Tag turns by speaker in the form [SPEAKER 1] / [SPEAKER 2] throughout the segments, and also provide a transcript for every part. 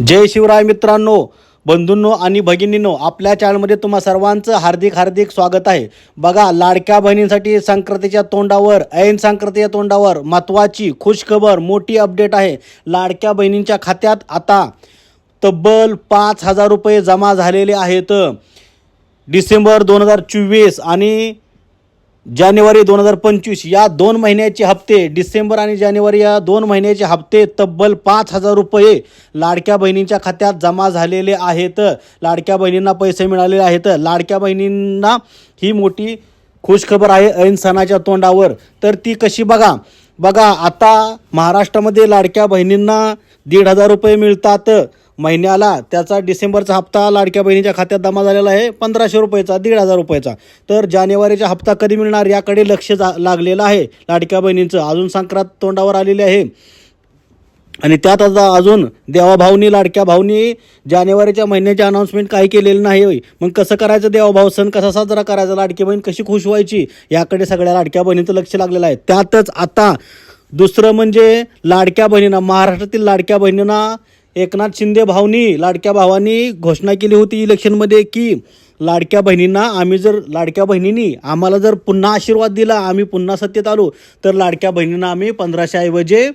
[SPEAKER 1] जय शिवराय मित्रांनो बंधूंनो आणि भगिनींनो आपल्या चॅनलमध्ये तुम्हा सर्वांचं हार्दिक हार्दिक स्वागत आहे. बघा लाडक्या बहिणींसाठी संक्रांतीच्या तोंडावर ऐन संक्रांतीच्या तोंडावर महत्त्वाची खुशखबर मोठी अपडेट आहे. लाडक्या बहिणींच्या खात्यात आता तब्बल पाच हजार रुपये जमा झालेले आहेत. डिसेंबर दोन हजार चोवीस आणि जानेवारी दोन हजार पंचवीस या दोन महिन्याचे हप्ते डिसेंबर आणि जानेवारी या दोन महिन्याचे हप्ते तब्बल पाच हजार रुपये लाडक्या बहिणींच्या खात्यात जमा झालेले आहेत. लाडक्या बहिणींना पैसे मिळालेले आहेत. लाडक्या बहिणींना ही मोठी खुशखबर आहे ऐन सणाच्या तोंडावर. तर ती कशी बघा. बघा आता महाराष्ट्रामध्ये लाडक्या बहिणींना दीड हजार रुपये मिळतात. महिन्याला त्याचा डिसेंबरचा हप्ता लाडक्या बहिणीच्या खात्यात जमा झालेला आहे पंधराशे रुपयेचा दीड हजार रुपयाचा. तर जानेवारीचा हप्ता कधी मिळणार याकडे लक्ष जा लागलेलं आहे. लाडक्या बहिणींचं अजून संक्रांत तोंडावर आलेली आहे. आणि त्यात आता अजून देवाभाऊनी लाडक्या भाऊनी जानेवारीच्या महिन्याचे अनाऊन्समेंट काही केलेलं नाही मग कसं करायचं देवाभाऊ सण कसा साजरा करायचा? लाडकी बहीण कशी खुश व्हायची? याकडे सगळ्या लाडक्या बहिणीचं लक्ष लागलेलं आहे. त्यातच आता दुसरं म्हणजे लाडक्या बहिणींना महाराष्ट्रातील लाडक्या बहिणींना एकनाथ शिंदे भाऊनी लाडक्या भावानी घोषणा केली होती इलेक्शनमध्ये की लाडक्या बहिणींना आम्ही जर लाडक्या बहिणींनी आम्हाला जर पुन्हा आशीर्वाद दिला आम्ही पुन्हा सत्तेत आलो तर लाडक्या बहिणींना आम्ही पंधराशे ऐवजी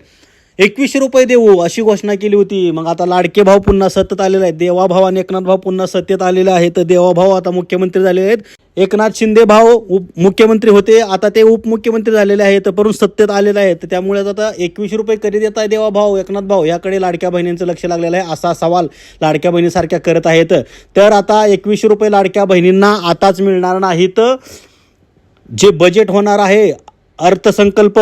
[SPEAKER 1] एकवीसशे रुपये देऊ अशी घोषणा केली होती. मग आता लाडके भाऊ पुन्हा सत्तेत आलेले आहेत. देवाभाव आणि एकनाथ भाऊ पुन्हा सत्तेत आलेले आहेत. देवाभाव आता मुख्यमंत्री झालेले आहेत. एकनाथ शिंदे भाव उप मुख्यमंत्री होते. आता ते उपमुख्यमंत्री झालेले आहेत. परंतु सत्तेत आलेले आहेत. त्यामुळे आता एकवीसशे रुपये कधी देत आहे देवाभाव एकनाथ भाऊ? याकडे लाडक्या बहिणींचं लक्ष लागलेलं आहे. असा सवाल लाडक्या बहिणीसारख्या करत आहेत. तर आता एकवीसशे रुपये लाडक्या बहिणींना आताच मिळणार नाहीत. जे बजेट होणार आहे अर्थसंकल्प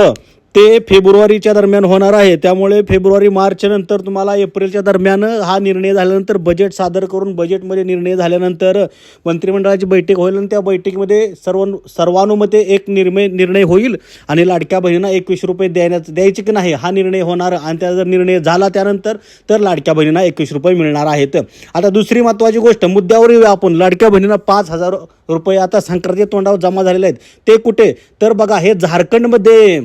[SPEAKER 1] ते फेब्रुवारीच्या दरम्यान होणार आहे. त्यामुळे फेब्रुवारी मार्च नंतर तुम्हाला एप्रिलच्या दरम्यान हा निर्णय झाल्यानंतर बजेट सादर करून बजेटमध्ये निर्णय झाल्यानंतर मंत्रिमंडळाची बैठक होईल आणि त्या बैठकीमध्ये सर्व सर्वानुमते एक निर्णय निर्णय होईल आणि लाडक्या बहिणींना एकवीस रुपये देण्यात द्यायचे की नाही हा निर्णय होणार आणि त्याचा जर निर्णय झाला त्यानंतर तर लाडक्या बहिणींना एकवीस रुपये मिळणार आहेत. आता दुसरी महत्त्वाची गोष्ट मुद्द्यावर येऊया आपण. लाडक्या बहिणींना पाच हजार रुपये आता संक्रांती तोंडावर जमा झालेले आहेत. ते कुठे? तर बघा हे झारखंडमध्ये.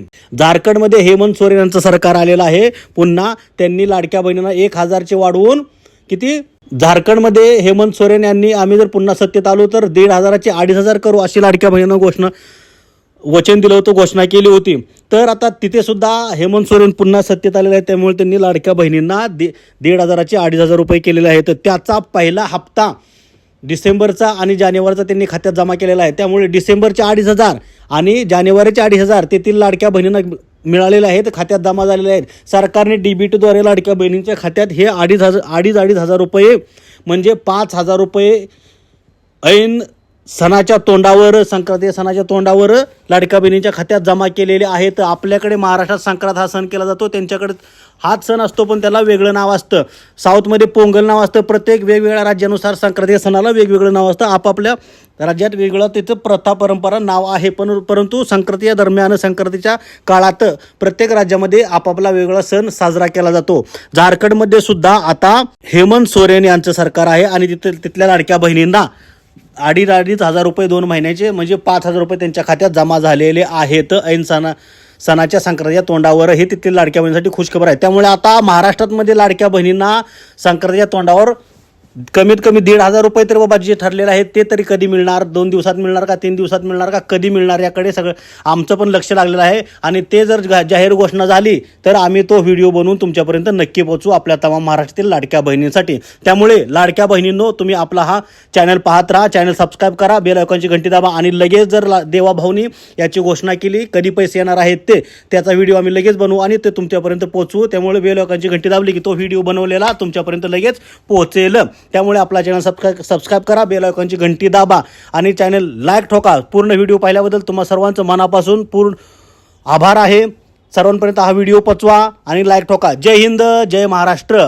[SPEAKER 1] झारखंडमध्ये हेमंत सोरेन यांचं सरकार आलेलं आहे. पुन्हा त्यांनी लाडक्या बहिणींना एक हजारचे वाढवून किती? झारखंडमध्ये हेमंत सोरेन यांनी आम्ही जर पुन्हा सत्तेत आलो तर दीड हजाराचे अडीच हजार करू अशी लाडक्या बहिणींना घोषणा वचन दिलं होतं घोषणा केली होती. तर आता तिथे सुद्धा हेमंत सोरेन पुन्हा सत्तेत आलेले आहेत. त्यामुळे त्यांनी लाडक्या बहिणींना दे दीड हजाराचे अडीच हजार रुपये केलेले आहेत. त्याचा पहिला हप्ता डिसेंबरचा आणि जानेवारीचा त्यांनी खात्यात जमा केलेला आहे. त्यामुळे डिसेंबरचे अडीच हजार आणि जानेवारीचे अडीच हजार तेथील लाडक्या बहिणींना मिळालेले आहेत खात्यात जमा झालेले आहेत. सरकारने डी बी टीद्वारे लाडक्या बहिणींच्या खात्यात हे अडीच हजार अडीच अडीच हजार रुपये म्हणजे पाच हजार रुपये ऐन सणाच्या तोंडावर संक्रांती सणाच्या तोंडावर लाडक्या बहिणींच्या खात्यात जमा केलेले आहेत. आपल्याकडे महाराष्ट्रात संक्रांत हा सण केला जातो. त्यांच्याकडे हाच सण असतो पण त्याला वेगळं नाव असतं. साऊथमध्ये पोंगल नाव असतं. प्रत्येक वेगवेगळ्या राज्यानुसार संक्रांती सणाला वेगवेगळं नाव असतं. आपापल्या राज्यात वेगळं तिथं प्रथा परंपरा नाव आहे. पण परंतु संक्रांतीच्या दरम्यान संक्रांतीच्या काळात प्रत्येक राज्यामध्ये आपापला वेगळा सण साजरा केला जातो. झारखंडमध्ये सुद्धा आता हेमंत सोरेन यांचं सरकार आहे आणि तिथे तिथल्या लाडक्या बहिणींना अडीच अडीच हजार रुपये दोन महिन्याचे म्हणजे पाच हजार रुपये त्यांच्या खात्यात जमा झालेले आहेत. ऐन सणा सणाच्या संक्रांतीच्या तोंडावर हे तिथील लाडक्या बहिणीसाठी खुशखबर आहे त्यामुळे आता महाराष्ट्रातमध्ये लाडक्या बहिणींना संक्रांतीच्या तोंडावर कमीत कमी दीड हजार रुपये तरी बाबा जे ठरलेलं आहेत ते तरी कधी मिळणार? दोन दिवसात मिळणार का तीन दिवसात मिळणार का? कधी मिळणार याकडे सगळं आमचं पण लक्ष लागलेलं आहे. आणि ते जर जाहीर घोषणा झाली तर आम्ही तो व्हिडिओ बनवून तुमच्यापर्यंत नक्की पोहोचू आपल्या तमाम महाराष्ट्रातील लाडक्या बहिणींसाठी. त्यामुळे लाडक्या बहिणींनो तुम्ही आपला हा चॅनल पाहत राहा चॅनल सबस्क्राईब करा बेल आयकॉनची घंटी दाबा आणि लगेच जर ला- देवाभाऊनी याची घोषणा केली कधी पैसे येणार आहेत ते त्याचा व्हिडिओ आम्ही लगेच बनवू आणि ते तुमच्यापर्यंत पोहोचवू त्यामुळे बेल आयकॉनची घंटी दाबली की तो व्हिडिओ बनवलेला तुमच्यापर्यंत लगेच पोहोचेल. त्यामुळे आपला चॅनल सबस्क्राईब सबस्क्राईब करा बेल आयकॉनची घंटी दाबा आणि चॅनल लाईक ठोका. पूर्ण व्हिडिओ पाहिल्याबद्दल तुम्हा सर्वांचं मनापासून पूर्ण आभार आहे. सर्वांपर्यंत हा व्हिडिओ पचवा आणि लाईक ठोका. जय हिंद जय महाराष्ट्र.